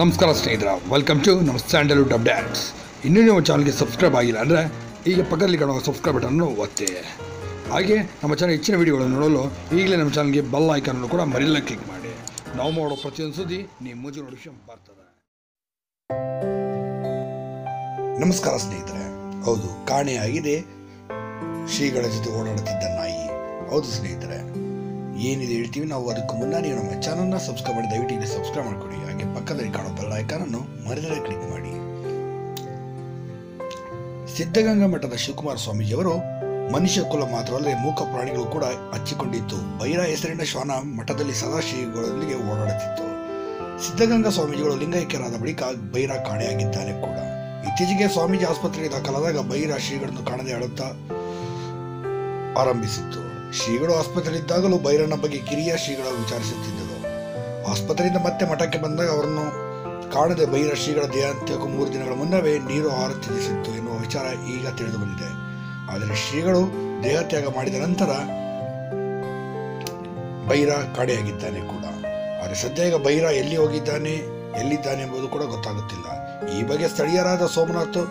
ನಮಸ್ಕಾರ ಸ್ನೇಹಿತರ welcome to ನಮ್ಮ ಸ್ಯಾಂಡಲ್ವುಡ್ ಅಪ್ಡೇಟ್ಸ್ ಇನ್ನೂ ನೀವು ಚಾನಲ್ಗೆ ಸಬ್ಸ್ಕ್ರೈಬ್ ಆಗಿಲ್ಲ ಅಂದರೆ ಈಗ ಪಕ್ಕದಲ್ಲಿ ಕಾಣುವ ಸಬ್ಸ್ಕ್ರೈಬ್ ಬಟನ್ನು ಒತ್ತಿ. ಹಾಗೆ ನಮ್ಮ ಚಾನಲ್ ಹೆಚ್ಚಿನ ವಿಡಿಯೋಗಳನ್ನು ನೋಡಲು ಈಗಲೇ ನಮ್ಮ ಚಾನಲ್ಗೆ ಬೆಲ್ ಐಕನನ್ನು ಕೂಡ ಮರಿಲ್ಲ ಕ್ಲಿಕ್ ಮಾಡಿ. ನಾವು ಮಾಡೋ ಪ್ರತಿಯೊಂದು ಸುದ್ದಿ ನೀವು ಮುಂಚೆ ವಿಷಯ ಬರ್ತದೆ. ನಮಸ್ಕಾರ ಸ್ನೇಹಿತರೆ, ಹೌದು ಕಾಣೆಯಾಗಿದೆ ಶ್ರೀಗಳ ಜೊತೆ ಓಡಾಡುತ್ತಿದ್ದ ನಾಯಿ. ಹೌದು ಸ್ನೇಹಿತರೆ, ಏನಿದೆ ಹೇಳ್ತೀವಿ ನಾವು ಅದಕ್ಕೂ ಮುನ್ನ ನೀವು ನಮ್ಮ ಚಾನಲ್ನ ಸಬ್ಸ್ಕ್ರೈಬ್ ಮಾಡಿ, ದಯವಿಟ್ಟು ಇಲ್ಲಿ ಸಬ್ಸ್ಕ್ರೈಬ್ ಮಾಡ್ಕೊಡಿ ಹಾಗೆ ಪಕ್ಕದಲ್ಲಿ ಕಾಣೋ ಬೆಲ್ ಐಕಾನನ್ನು ಮರೆದರೆ ಕ್ಲಿಕ್ ಮಾಡಿ. ಸಿದ್ಧಗಂಗಾ ಮಠದ ಶಿವಕುಮಾರ ಸ್ವಾಮೀಜಿಯವರು ಮನುಷ್ಯ ಕುಲ ಮಾತ್ರವಲ್ಲದೆ ಮೂಕ ಪ್ರಾಣಿಗಳು ಕೂಡ ಹಚ್ಚಿಕೊಂಡಿತ್ತು ಬೈರ ಹೆಸರಿನ ಶ್ವಾನ ಮಠದಲ್ಲಿ ಸದಾ ಶ್ರೀಗಳೊಂದಿಗೆ ಓಡಾಡುತ್ತಿತ್ತು. ಸಿದ್ಧಗಂಗಾ ಸ್ವಾಮೀಜಿಗಳು ಲಿಂಗೈಕ್ಯರಾದ ಬಳಿಕ ಬೈರ ಕಾಣೆಯಾಗಿದ್ದಾನೆ ಕೂಡ. ಇತ್ತೀಚೆಗೆ ಸ್ವಾಮೀಜಿ ಆಸ್ಪತ್ರೆಗೆ ದಾಖಲಾದಾಗ ಬೈರ ಶ್ರೀಗಳನ್ನು ಕಾಣದೆ ಅಳುತ್ತಾ ಆರಂಭಿಸಿತ್ತು. ಶ್ರೀಗಳು ಆಸ್ಪತ್ರೆಯಲ್ಲಿದ್ದಾಗಲೂ ಬೈರನ ಬಗ್ಗೆ ಕಿರಿಯ ಶ್ರೀಗಳು ವಿಚಾರಿಸುತ್ತಿದ್ದರು. ಆಸ್ಪತ್ರೆಯಿಂದ ಮತ್ತೆ ಮಠಕ್ಕೆ ಬಂದಾಗ ಅವರನ್ನು ಕಾಣದೆ ಬೈರ ಶ್ರೀಗಳ ದೇಹಾಂತ್ಯಕ್ಕೂ ಮೂರು ದಿನಗಳ ಮುನ್ನವೇ ನೀರು ಆರುತ್ತಿರಿಸಿತ್ತು ಎನ್ನುವ ವಿಚಾರ ಈಗ ತಿಳಿದು ಬಂದಿದೆ. ಆದರೆ ಶ್ರೀಗಳು ದೇಹತ್ಯಾಗ ಮಾಡಿದ ನಂತರ ಬೈರ ಕಾಡೆಯಾಗಿದ್ದಾನೆ ಕೂಡ. ಆದರೆ ಸದ್ಯ ಈಗ ಬೈರ ಎಲ್ಲಿ ಹೋಗಿದ್ದಾನೆ, ಎಲ್ಲಿದ್ದಾನೆ ಎಂಬುದು ಕೂಡ ಗೊತ್ತಾಗುತ್ತಿಲ್ಲ. ಈ ಬಗ್ಗೆ ಸ್ಥಳೀಯರಾದ ಸೋಮನಾಥ್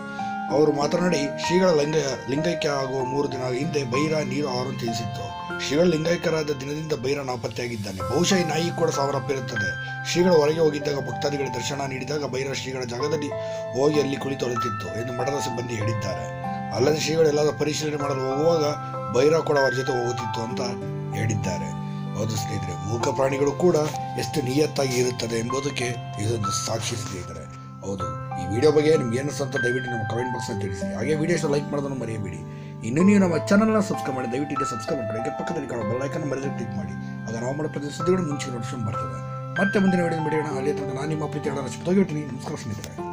ಅವರು ಮಾತನಾಡಿ, ಶ್ರೀಗಳ ಲಿಂಗ, ಲಿಂಗೈಕ್ಯ ಆಗುವ ಮೂರು ದಿನ ಹಿಂದೆ ಬೈರ, ನೀರು ಆರು ತಿಳಿಸಿತ್ತು. ಶ್ರೀಗಳ ಲಿಂಗೈಕ್ಯರಾದ ದಿನದಿಂದ ಬೈರ ನಾಪತ್ತೆಯಾಗಿದ್ದಾನೆ. ಬಹುಶಃ ಈ ನಾಯಿ ಕೂಡ ಸಾವರಪ್ಪಿರುತ್ತದೆ. ಶ್ರೀಗಳು ಹೊರಗೆ ಹೋಗಿದ್ದಾಗ ಭಕ್ತಾದಿಗಳಿಗೆ ದರ್ಶನ ನೀಡಿದಾಗ ಬೈರ ಶ್ರೀಗಳ ಜಾಗದಲ್ಲಿ ಹೋಗಿ ಅಲ್ಲಿ ಕುಳಿತೊಳುತ್ತಿತ್ತು ಎಂದು ಮಠದ ಸಿಬ್ಬಂದಿ ಹೇಳಿದ್ದಾರೆ. ಅಲ್ಲದೆ ಶ್ರೀಗಳು ಎಲ್ಲಾದರೂ ಪರಿಶೀಲನೆ ಮಾಡಲು ಹೋಗುವಾಗ ಬೈರ ಕೂಡ ಅವರ ಜೊತೆ ಹೋಗುತ್ತಿತ್ತು ಅಂತ ಹೇಳಿದ್ದಾರೆ. ಹೌದು ಸ್ನೇಹಿತರೆ, ಮೂಕ ಪ್ರಾಣಿಗಳು ಕೂಡ ಎಷ್ಟು ನಿಯತ್ತಾಗಿ ಇರುತ್ತದೆ ಎಂಬುದಕ್ಕೆ ಇದೊಂದು ಸಾಕ್ಷಿ ಸ್ನೇಹಿತರೆ. ಹೌದು. ಈ ವಿಡಿಯೋ ಬಗ್ಗೆ ನಿಮ್ಗೆ ಏನು ಅಂತ ದಯವಿಟ್ಟು ನಮ್ಮ ಕಮೆಂಟ್ ಬಾಕ್ಸ್ ತಿಳಿಸಿ. ಹಾಗೆ ವಿಡಿಯೋಸ್ ಲೈಕ್ ಮಾಡೋದನ್ನು ಮರೆಯಬೇಡಿ. ಇನ್ನು ನೀವು ನಮ್ಮ ಚಾನಲ್ನ ಸಬ್ಸ್ಕ್ರೈಬ್ ಮಾಡಿ ದಯವಿಟ್ಟು ಇಲ್ಲಿ ಸಬ್ಸ್ಕ್ರೈಬ್ ಮಾಡಿ ಪಕ್ಕದಲ್ಲಿ ಕಾಣೋ ಬೆಲ್ಲೈಕನ್ನು ಮರೆದು ಕ್ಲಿಕ್ ಮಾಡಿ. ಆಗ ನಾವು ಮಾಡೋ ಪ್ರತಿ ಸುದ್ದಿಗಳು ಮುಂಚೆ ನೋಟಿಫಿಕೇಶನ್ ಬರ್ತದೆ. ಮತ್ತೆ ಮುಂದಿನ ವಿಡಿಯೋ ಬಿಡೋಣ ಅಲ್ಲಿ ತನಕ ನಾನು ನಿಮ್ಮ ಪ್ರೀತಿ ಹೇಳೋ ನಮಸ್ಕಾರ ಸ್ನೇಹಿತರೆ.